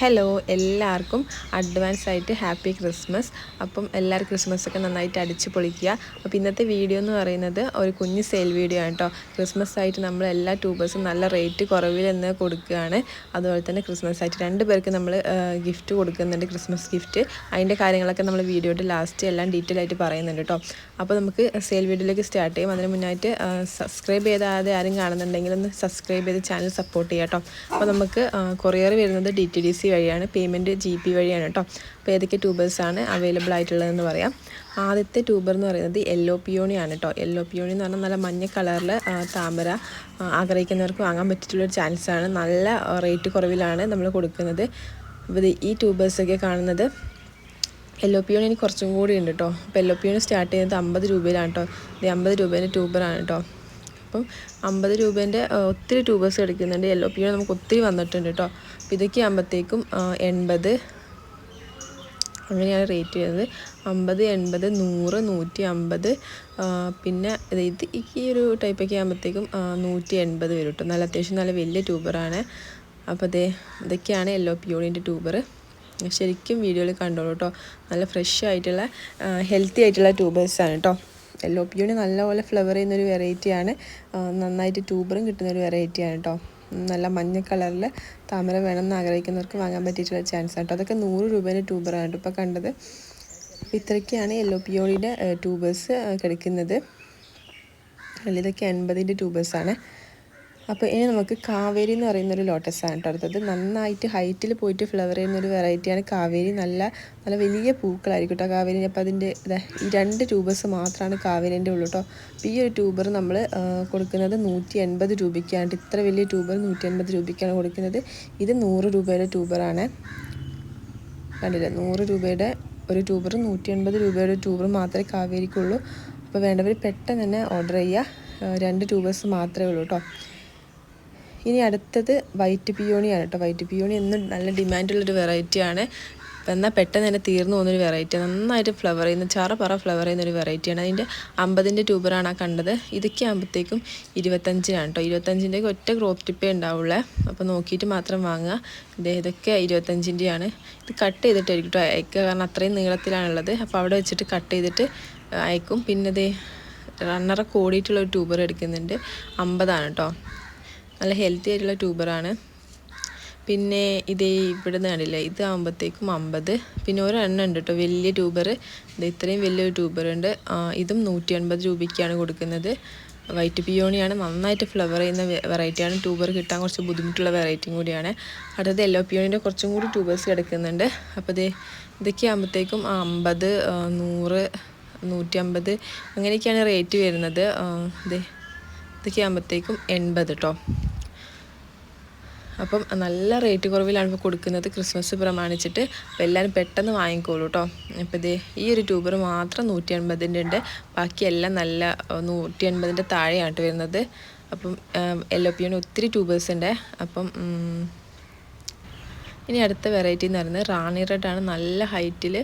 Hello എല്ലാവർക്കും advance ആയിട്ട് happy Christmas അപ്പം എല്ലാവരും ക്രിസ്മസ് ഒക്കെ നന്നായിട്ട് അടിച്ച് പൊളിക്കുക. അപ്പോൾ ഇന്നത്തെ വീഡിയോ എന്ന് പറയുന്നത് ഒരു കുഞ്ഞ് സെയിൽ വീഡിയോ ആണ് കേട്ടോ ക്രിസ്മസ് ആയിട്ട് നമ്മൾ എല്ലാ ട്യൂബേഴ്സും നല്ല റേറ്റ് കുറവിൽ എന്ന് കൊടുക്കുകയാണ്. അതുപോലെ തന്നെ ക്രിസ്മസ് ആയിട്ട് രണ്ട് പേർക്ക് നമ്മൾ ഗിഫ്റ്റ് കൊടുക്കുന്നുണ്ട്. ക്രിസ്മസ് ഗിഫ്റ്റ് അതിന്റെ കാര്യങ്ങളൊക്കെ നമ്മൾ വീഡിയോയുടെ ലാസ്റ്റ് എല്ലാം ഡീറ്റെയിൽ ആയിട്ട് പറയുന്നുണ്ട് കേട്ടോ അപ്പോൾ നമുക്ക് സെയിൽ വീഡിയോയിലേക്ക് സ്റ്റാർട്ട് ചെയ്യും. അതിന് മുന്നായിട്ട് സബ്സ്ക്രൈബ് ചെയ്താതെ ആരും കാണുന്നുണ്ടെങ്കിൽ ഒന്ന് സബ്സ്ക്രൈബ് ചെയ്ത് ചാനൽ സപ്പോർട്ട് ചെയ്യാം കേട്ടോ അപ്പോൾ നമുക്ക് കൊറിയർ വരുന്നത് ഡി ടി ഡി സി വഴിയാണ് പേയ്മെന്റ് ജി പി വഴിയാണ് കേട്ടോ അപ്പോൾ ഏതൊക്കെ ട്യൂബേഴ്സാണ് അവൈലബിൾ ആയിട്ടുള്ളതെന്ന് പറയാം. ആദ്യത്തെ ട്യൂബർ എന്ന് പറയുന്നത് യെല്ലോ പിയോണിയാണ് കേട്ടോ യെല്ലോ പിയോണി എന്ന് പറഞ്ഞാൽ നല്ല മഞ്ഞ കളറിൽ താമര ആഗ്രഹിക്കുന്നവർക്ക് വാങ്ങാൻ പറ്റിയിട്ടുള്ളൊരു ചാൻസാണ് നല്ല റേറ്റ് കുറവിലാണ് നമ്മൾ കൊടുക്കുന്നത്. അപ്പോൾ ഈ ട്യൂബേഴ്സൊക്കെ കാണുന്നത് യെല്ലോ പിയോണി എനിക്ക് കുറച്ചും കൂടി ഉണ്ട് കേട്ടോ അപ്പോൾ യെല്ലോ പിയോണി സ്റ്റാർട്ട് ചെയ്യുന്നത് അമ്പത് രൂപയിലാണ് കേട്ടോ ഇത് അമ്പത് രൂപേന്റെ ട്യൂബറാണ് കേട്ടോ അപ്പം അമ്പത് രൂപേന്റെ ഒത്തിരി ട്യൂബേഴ്സ് എടുക്കുന്നുണ്ട്. യെല്ലോ പിയോ നമുക്ക് ഒത്തിരി വന്നിട്ടുണ്ട് കേട്ടോ അപ്പോൾ ഇതൊക്കെ ആകുമ്പോഴത്തേക്കും എൺപത് അങ്ങനെയാണ് റേറ്റ് വരുന്നത്. അമ്പത് എൺപത് നൂറ് നൂറ്റി അമ്പത് പിന്നെ ഇത് ഈ ഒരു ടൈപ്പൊക്കെ ആകുമ്പോഴത്തേക്കും നൂറ്റി എൺപത് വരും കേട്ടോ നല്ല അത്യാവശ്യം നല്ല വലിയ ട്യൂബറാണ് അപ്പോൾ അതേ ഇതൊക്കെയാണ് യെല്ലോ പിയോണിന്റെ ട്യൂബർ ശരിക്കും വീഡിയോയിൽ കണ്ടോളൂ കേട്ടോ നല്ല ഫ്രഷ് ആയിട്ടുള്ള ഹെൽത്തി ആയിട്ടുള്ള ട്യൂബേഴ്സാണ് കേട്ടോ യെല്ലോ പിയോണി നല്ലപോലെ ഫ്ലവർ ചെയ്യുന്നൊരു വെറൈറ്റിയാണ്. നന്നായിട്ട് ട്യൂബറും കിട്ടുന്നൊരു വെറൈറ്റിയാണ് കേട്ടോ നല്ല മഞ്ഞ കളറിൽ താമര വേണമെന്ന് ആഗ്രഹിക്കുന്നവർക്ക് വാങ്ങാൻ പറ്റിയിട്ടുള്ള ചാൻസ് കേട്ടോ അതൊക്കെ നൂറ് രൂപേന്റെ ട്യൂബറാണ് കേട്ടോ ഇപ്പോൾ കണ്ടത്. ഇത്രയ്ക്കാണ് യെല്ലോ പിയോണിയുടെ ട്യൂബേഴ്സ് കിടക്കുന്നത്. ഇതൊക്കെ എൺപതിന്റെ ട്യൂബേഴ്സാണ്. അപ്പോൾ ഇനി നമുക്ക് കാവേരി എന്ന് പറയുന്ന ഒരു ലോട്ടസ് ആണ് കേട്ടോ. അടുത്തത് നന്നായിട്ട് ഹൈറ്റിൽ പോയിട്ട് ഫ്ലവർ ചെയ്യുന്ന ഒരു വെറൈറ്റിയാണ് കാവേരി. നല്ല നല്ല വലിയ പൂക്കളായിരിക്കും കേട്ടോ കാവേരി. അപ്പോൾ അതിന്റെ ഈ രണ്ട് ട്യൂബേഴ്സ് മാത്രമാണ് കാവേരിന്റെ ഉള്ളൂ കേട്ടോ. ഈ ഒരു ട്യൂബർ നമ്മൾ കൊടുക്കുന്നത് നൂറ്റി എൺപത് രൂപയ്ക്കാണ്. ഇത്ര വലിയ ട്യൂബർ നൂറ്റി എൺപത് രൂപയ്ക്കാണ് കൊടുക്കുന്നത്. ഇത് നൂറ് രൂപയുടെ ട്യൂബറാണ് കണ്ടില്ലേ? നൂറ് രൂപയുടെ ഒരു ട്യൂബർ നൂറ്റി എൺപത് രൂപയുടെ ട്യൂബർ മാത്രമേ കാവേരിക്കുള്ളൂ. അപ്പോൾ വേണ്ടവർ പെട്ടെന്ന് തന്നെ ഓർഡർ ചെയ്യുക. രണ്ട് ട്യൂബേഴ്സ് മാത്രമേ ഉള്ളൂ കേട്ടോ. ഇനി അടുത്തത് വൈറ്റ് പിയോണിയാണ് കേട്ടോ. വൈറ്റ് പിയോണി എന്ന് നല്ല ഡിമാൻഡുള്ളൊരു വെറൈറ്റിയാണ്. എന്നാൽ പെട്ടെന്ന് തന്നെ തീർന്നു പോകുന്നൊരു വെറൈറ്റി നന്നായിട്ട് ഫ്ലവർ ചെയ്യുന്ന ചാറ പറ ഫ്ലവർ ചെയ്യുന്ന ഒരു വെറൈറ്റിയാണ് അതിന്റെ അമ്പതിന്റെ ട്യൂബറാണ് ആ കണ്ടത്. ഇതൊക്കെ ആകുമ്പോഴത്തേക്കും ഇരുപത്തഞ്ചിനാണ് കേട്ടോ. ഇരുപത്തഞ്ചിന്റെ ഒറ്റ ക്രോപ്പ് ടിപ്പേ ഉണ്ടാവുള്ളേ. അപ്പോൾ നോക്കിയിട്ട് മാത്രം വാങ്ങുക. ഇതേ ഇതൊക്കെ ഇരുപത്തഞ്ചിന്റെയാണ്. ഇത് കട്ട് ചെയ്തിട്ടായിരിക്കും കേട്ടോ അയക്കുക. കാരണം അത്രയും നീളത്തിലാണുള്ളത്. അപ്പോൾ അവിടെ വെച്ചിട്ട് കട്ട് ചെയ്തിട്ട് അയക്കും. പിന്നെ ഇതേ റണ്ണറ ഓടിയിട്ടുള്ള ഒരു ട്യൂബർ എടുക്കുന്നുണ്ട്. അമ്പതാണ് കേട്ടോ. നല്ല ഹെൽത്തി ആയിട്ടുള്ള ട്യൂബറാണ് പിന്നെ ഇതേ ഇവിടെ നിന്ന് കണ്ടില്ലേ ഇത് ആകുമ്പോഴത്തേക്കും അമ്പത്. പിന്നെ ഒരെണ്ണം ഉണ്ട് കേട്ടോ വലിയ ട്യൂബർ ഇത് ഇത്രയും വലിയൊരു ട്യൂബർ ഉണ്ട്. ഇതും നൂറ്റി അൻപത് രൂപയ്ക്കാണ് കൊടുക്കുന്നത്. വൈറ്റ് പിയോണിയാണ് നന്നായിട്ട് ഫ്ലവർ ചെയ്യുന്ന വെറൈറ്റിയാണ് ട്യൂബർ കിട്ടാൻ കുറച്ച് ബുദ്ധിമുട്ടുള്ള വെറൈറ്റിയും കൂടിയാണ്. അടുത്തത് യെല്ലോ പിയോണിന്റെ കുറച്ചും കൂടി ട്യൂബേഴ്സ് കിടക്കുന്നുണ്ട്. അപ്പോൾ ഇത് ഇതൊക്കെ ആകുമ്പോഴത്തേക്കും അമ്പത് നൂറ് നൂറ്റി അമ്പത് അങ്ങനെയൊക്കെയാണ് റേറ്റ് വരുന്നത്. ഇതേ ഇതൊക്കെ ആകുമ്പോഴത്തേക്കും എൺപത് കേട്ടോ അപ്പം നല്ല റേറ്റ് കുറവിലാണ് ഇപ്പോൾ കൊടുക്കുന്നത്. ക്രിസ്മസ് പ്രമാണിച്ചിട്ട് അപ്പോൾ എല്ലാവരും പെട്ടെന്ന് വാങ്ങിക്കോളൂ കേട്ടോ അപ്പോൾ ഇതേ ഈ ഒരു ട്യൂബർ മാത്രം നൂറ്റി അൻപതിന്റെ ഉണ്ട് ബാക്കിയെല്ലാം നല്ല നൂറ്റി അൻപതിന്റെ താഴെയാണ് വരുന്നത്. അപ്പം എൽ ഒ ഒത്തിരി ട്യൂബേഴ്സ് ഉണ്ട്. അപ്പം ഇനി അടുത്ത വെറൈറ്റി എന്ന് പറയുന്നത് റാണി റെഡ് ആണ്. നല്ല ഹൈറ്റിൽ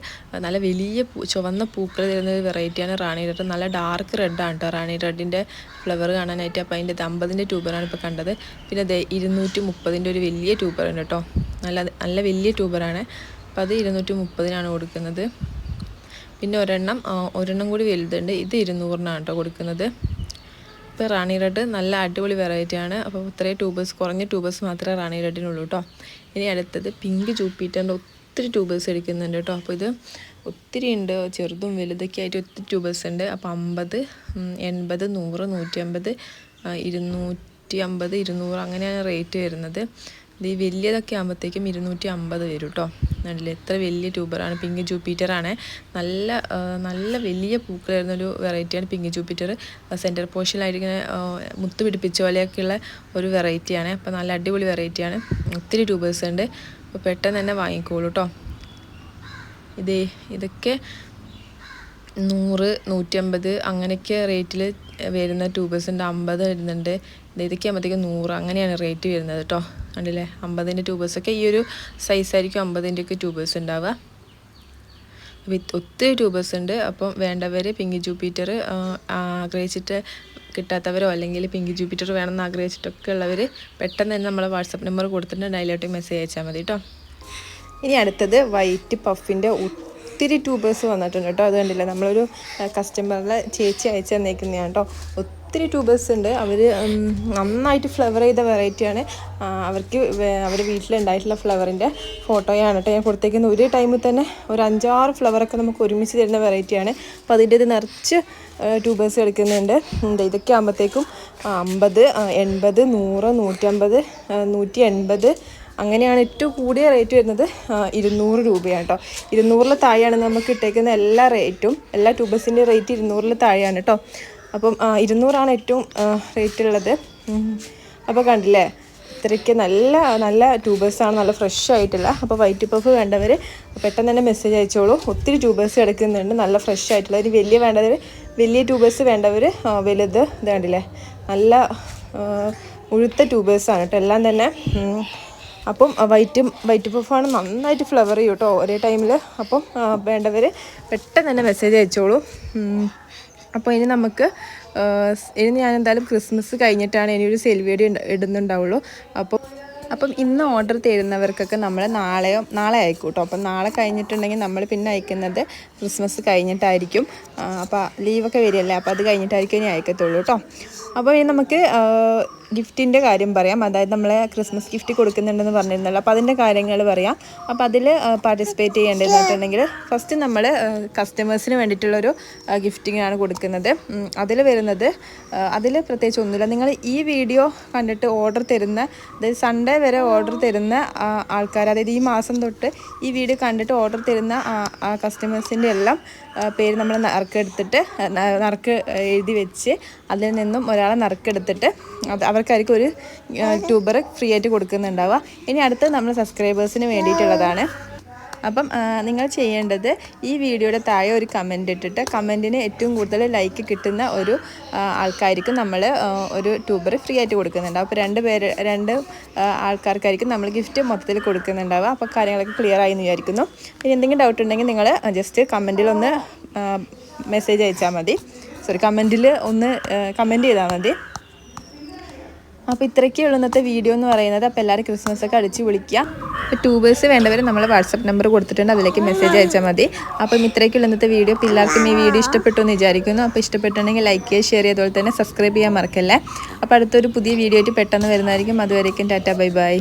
നല്ല വലിയ ചുവന്ന പൂക്കൾ തരുന്ന ഒരു വെറൈറ്റിയാണ് റാണി റെഡ് നല്ല ഡാർക്ക് റെഡാണ് കേട്ടോ റാണി റെഡിന്റെ ഫ്ലവർ കാണാനായിട്ട് അപ്പോൾ അതിന്റെ അമ്പതിന്റെ ട്യൂബറാണ് ഇപ്പോൾ കണ്ടത്. പിന്നെ അത് ഇരുന്നൂറ്റി മുപ്പതിന്റെ ഒരു വലിയ ട്യൂബറാണ് കേട്ടോ നല്ല നല്ല വലിയ ട്യൂബറാണ് അപ്പോൾ അത് ഇരുന്നൂറ്റി മുപ്പതിനാണ് കൊടുക്കുന്നത്. പിന്നെ ഒരെണ്ണം ഒരെണ്ണം കൂടി വലുതുണ്ട്. ഇത് ഇരുന്നൂറിനാണ് കേട്ടോ കൊടുക്കുന്നത്. ഇപ്പോൾ റാണി റെഡ് നല്ല അടിപൊളി വെറൈറ്റിയാണ് അപ്പോൾ ഇത്രയും ട്യൂബേഴ്സ് കുറഞ്ഞ ട്യൂബേഴ്സ് മാത്രമേ റാണി റെഡിനുള്ളൂ കേട്ടോ ഇനി അടുത്തത് പിങ്ക് ജൂപ്പിറ്ററിന്റെ ഒത്തിരി ട്യൂബേഴ്സ് എടുക്കുന്നുണ്ട് കേട്ടോ. അപ്പോൾ ഇത് ഒത്തിരി ഉണ്ട്. ചെറുതും വലുതൊക്കെ ആയിട്ട് ഒത്തിരി ട്യൂബേഴ്സ് ഉണ്ട്. അപ്പോൾ അമ്പത് എൺപത് നൂറ് നൂറ്റി അമ്പത് ഇരുന്നൂറ്റി അമ്പത് ഇരുന്നൂറ് അങ്ങനെയാണ് റേറ്റ് വരുന്നത്. ഇത് വലിയതൊക്കെ ആകുമ്പോഴത്തേക്കും ഇരുന്നൂറ്റി അമ്പത് വരും കേട്ടോ നല്ല എത്ര വലിയ ട്യൂബറാണ് പിങ്ക് ജൂപ്പിറ്ററാണ് നല്ല നല്ല വലിയ പൂക്കൾ വരുന്നൊരു വെറൈറ്റിയാണ് പിങ്ക് ജൂപ്പിറ്റർ സെന്റർ പോർഷനിലായിരിക്കുന്ന മുത്ത് പിടിപ്പിച്ച പോലെയൊക്കെയുള്ള ഒരു വെറൈറ്റിയാണ് അപ്പോൾ നല്ല അടിപൊളി വെറൈറ്റിയാണ് ഒത്തിരി ട്യൂബേഴ്സ് ഉണ്ട്. അപ്പോൾ പെട്ടെന്ന് തന്നെ വാങ്ങിക്കോളൂ കേട്ടോ ഇതേ ഇതൊക്കെ നൂറ് നൂറ്റമ്പത് അങ്ങനെയൊക്കെ റേറ്റിൽ വരുന്ന ട്യൂബേഴ്സ് ഉണ്ട്. അമ്പത് വരുന്നുണ്ട്. ഇതൊക്കെ ആകുമ്പോഴത്തേക്കും നൂറ് അങ്ങനെയാണ് റേറ്റ് വരുന്നത് കേട്ടോ കണ്ടില്ലേ? അമ്പതിന്റെ ട്യൂബേഴ്സൊക്കെ ഈ ഒരു സൈസായിരിക്കും അമ്പതിന്റെ ഒക്കെ ട്യൂബേഴ്സ് ഉണ്ടാവുക. വിത്ത് ഒത്തിരി ട്യൂബേഴ്സ് ഉണ്ട്. അപ്പം വേണ്ടവർ പിങ്കി ജൂപ്പിറ്റർ ആഗ്രഹിച്ചിട്ട് കിട്ടാത്തവരോ അല്ലെങ്കിൽ പിങ്കി ജൂപ്പിറ്റർ വേണമെന്ന് ആഗ്രഹിച്ചിട്ടൊക്കെ ഉള്ളവർ പെട്ടെന്ന് തന്നെ നമ്മളെ വാട്സപ്പ് നമ്പർ കൊടുത്തിട്ടുണ്ട് അതിലോട്ട് മെസ്സേജ് അയച്ചാൽ മതി കേട്ടോ ഇനി അടുത്തത് വൈറ്റ് പഫിന്റെ ഒത്തിരി ട്യൂബേഴ്സ് വന്നിട്ടുണ്ട് കേട്ടോ അത് കണ്ടില്ല? നമ്മളൊരു കസ്റ്റമറിലെ ചേച്ചി അയച്ചു തന്നേക്കുന്നതാണ് കേട്ടോ ഒത്തിരി ട്യൂബേഴ്സ് ഉണ്ട്. അവർ നന്നായിട്ട് ഫ്ലവർ ചെയ്ത വെറൈറ്റിയാണ് അവർക്ക് അവർ വീട്ടിലുണ്ടായിട്ടുള്ള ഫ്ലവറിന്റെ ഫോട്ടോയാണ് കേട്ടോ ഞാൻ കൊടുത്തേക്കുന്ന ഒരു ടൈമിൽ തന്നെ ഒരു അഞ്ചാറ് ഫ്ലവറൊക്കെ നമുക്ക് ഒരുമിച്ച് തരുന്ന വെറൈറ്റിയാണ് അപ്പോൾ അതിന്റെ ഇത് നിറച്ച് ട്യൂബേഴ്സ് കളിക്കുന്നുണ്ട് എന്താ ഇതൊക്കെ ആകുമ്പോഴത്തേക്കും അമ്പത് എൺപത് നൂറ് നൂറ്റമ്പത് നൂറ്റി എൺപത് അങ്ങനെയാണ് ഏറ്റവും കൂടിയ റേറ്റ് വരുന്നത്. ഇരുന്നൂറ് രൂപയാണ് കേട്ടോ. ഇരുന്നൂറിൽ താഴെയാണ് നമുക്ക് ഇട്ടേക്കുന്ന എല്ലാ റേറ്റും എല്ലാ ട്യൂബേഴ്സിന്റെ റേറ്റ് ഇരുന്നൂറിൽ താഴെയാണ് കേട്ടോ. അപ്പം ഇരുന്നൂറാണ് ഏറ്റവും റേറ്റ് ഉള്ളത് അപ്പോൾ കണ്ടില്ലേ ഇത്രയ്ക്ക് നല്ല നല്ല ട്യൂബേഴ്സാണ് നല്ല ഫ്രഷ് ആയിട്ടുള്ള. അപ്പോൾ വൈറ്റ് പഫ് വേണ്ടവർ പെട്ടെന്ന് തന്നെ മെസ്സേജ് അയച്ചോളൂ. ഒത്തിരി ട്യൂബേഴ്സ് കിടക്കുന്നുണ്ട് നല്ല ഫ്രഷ് ആയിട്ടുള്ള. ഒരു വലിയ വേണ്ടവർ വലിയ ട്യൂബേഴ്സ് വേണ്ടവർ വലുത് ഇത് കണ്ടില്ലേ നല്ല ഉഴുത്ത ട്യൂബേഴ്സ് ട്യൂബേഴ്സാണ് കേട്ടോ എല്ലാം തന്നെ. അപ്പം വൈറ്റും വൈറ്റ് പഫാണ് നന്നായിട്ട് ഫ്ലവർ ചെയ്യും കേട്ടോ ഒരേ ടൈമിൽ അപ്പം വേണ്ടവർ പെട്ടെന്ന് തന്നെ മെസ്സേജ് അയച്ചോളൂ. അപ്പോൾ ഇനി നമുക്ക് ഇനി ഞാൻ എന്തായാലും ക്രിസ്മസ് കഴിഞ്ഞിട്ടാണ് ഇനി ഒരു സെൽ ഇടുന്നുണ്ടാവുള്ളൂ. അപ്പോൾ അപ്പം ഇന്ന് ഓർഡർ തരുന്നവർക്കൊക്കെ നമ്മൾ നാളെയോ നാളെ ആയിക്കോട്ടോ കേട്ടോ അപ്പം നാളെ കഴിഞ്ഞിട്ടുണ്ടെങ്കിൽ നമ്മൾ പിന്നെ അയക്കുന്നത് ക്രിസ്മസ് കഴിഞ്ഞിട്ടായിരിക്കും. അപ്പോൾ ലീവൊക്കെ വരികയല്ലേ? അപ്പോൾ അത് കഴിഞ്ഞിട്ടായിരിക്കും ഇനി അയക്കത്തുള്ളൂ കേട്ടോ അപ്പോൾ ഇനി നമുക്ക് ഗിഫ്റ്റിന്റെ കാര്യം പറയാം. അതായത് നമ്മളെ ക്രിസ്മസ് ഗിഫ്റ്റ് കൊടുക്കുന്നുണ്ടെന്ന് പറഞ്ഞിരുന്നല്ലോ. അപ്പോൾ അതിന്റെ കാര്യങ്ങൾ പറയാം. അപ്പോൾ അതിൽ പാർട്ടിസിപ്പേറ്റ് ചെയ്യേണ്ടതെന്നുണ്ടെങ്കിൽ ഫസ്റ്റ് നമ്മൾ കസ്റ്റമേഴ്സിന് വേണ്ടിയിട്ടുള്ളൊരു ഗിഫ്റ്റിംഗ് ആണ് കൊടുക്കുന്നത്. അതിൽ വരുന്നത് അതിൽ പ്രത്യേകിച്ച് ഒന്നുമില്ല. നിങ്ങൾ ഈ വീഡിയോ കണ്ടിട്ട് ഓർഡർ തരുന്ന അതായത് സൺഡേ വരെ ഓർഡർ തരുന്ന ആൾക്കാർ അതായത് ഈ മാസം തൊട്ട് ഈ വീഡിയോ കണ്ടിട്ട് ഓർഡർ തരുന്ന കസ്റ്റമേഴ്സിന്റെ എല്ലാം പേര് നമ്മൾ നറുക്കെടുത്തിട്ട് നറുക്ക് എഴുതി വെച്ച് അതിൽ നിന്നും ഒരാളെ നറുക്കെടുത്തിട്ട് അത് അവർക്കായിരിക്കും ഒരു ട്യൂബർ ഫ്രീ ആയിട്ട് കൊടുക്കുന്നുണ്ടാവുക. ഇനി അടുത്ത് നമ്മൾ സബ്സ്ക്രൈബേഴ്സിന് വേണ്ടിയിട്ടുള്ളതാണ്. അപ്പം നിങ്ങൾ ചെയ്യേണ്ടത് ഈ വീഡിയോയുടെ താഴെ ഒരു കമന്റ് ഇട്ടിട്ട് കമന്റിന് ഏറ്റവും കൂടുതൽ ലൈക്ക് കിട്ടുന്ന ഒരു ആൾക്കാർക്ക് നമ്മൾ ഒരു ട്യൂബർ ഫ്രീ ആയിട്ട് കൊടുക്കുന്നുണ്ട് അപ്പോൾ രണ്ട് പേര് രണ്ട് ആൾക്കാർക്കായിരിക്കും നമ്മൾ ഗിഫ്റ്റ് മൊത്തത്തിൽ കൊടുക്കുന്നുണ്ടാവുക. അപ്പോൾ കാര്യങ്ങളൊക്കെ ക്ലിയർ ആയി എന്ന് വിചാരിക്കുന്നു. ഇനി എന്തെങ്കിലും ഡൗട്ട് ഉണ്ടെങ്കിൽ നിങ്ങൾ ജസ്റ്റ് കമന്റിലൊന്ന് മെസ്സേജ് അയച്ചാൽ മതി. സോറി കമന്റിൽ ഒന്ന് കമന്റ് ചെയ്താൽ മതി. അപ്പോൾ ഇത്രയൊക്കെ ഉള്ളൂ ഇന്നത്തെ വീഡിയോ എന്ന് പറയുന്നത്. അപ്പോൾ എല്ലാവരും ക്രിസ്മസ് ഒക്കെ അടിച്ച് വിളിക്കുക. ട്യൂബേഴ്സ് വേണ്ടവർ നമ്മൾ വാട്സപ്പ് നമ്പർ കൊടുത്തിട്ടുണ്ട്. അതിലേക്ക് മെസ്സേജ് അയച്ചാൽ മതി. അപ്പം ഇത്രയ്ക്കുള്ള ഇന്നത്തെ വീഡിയോ അപ്പോൾ ഈ വീഡിയോ ഇഷ്ടപ്പെട്ടു എന്ന് വിചാരിക്കുന്നു. അപ്പോൾ ഇഷ്ടപ്പെട്ടുണ്ടെങ്കിൽ ലൈക്ക് ചെയ്യുക ഷെയർ ചെയ്തതുപോലെ തന്നെ സബ്സ്ക്രൈബ് ചെയ്യാൻ മറക്കല്ലേ. അപ്പോൾ അടുത്തൊരു പുതിയ വീഡിയോ ആയിട്ട് പെട്ടെന്ന് വരുന്നതായിരിക്കും. അതുവരേക്കും ടാറ്റ ബൈ ബൈ.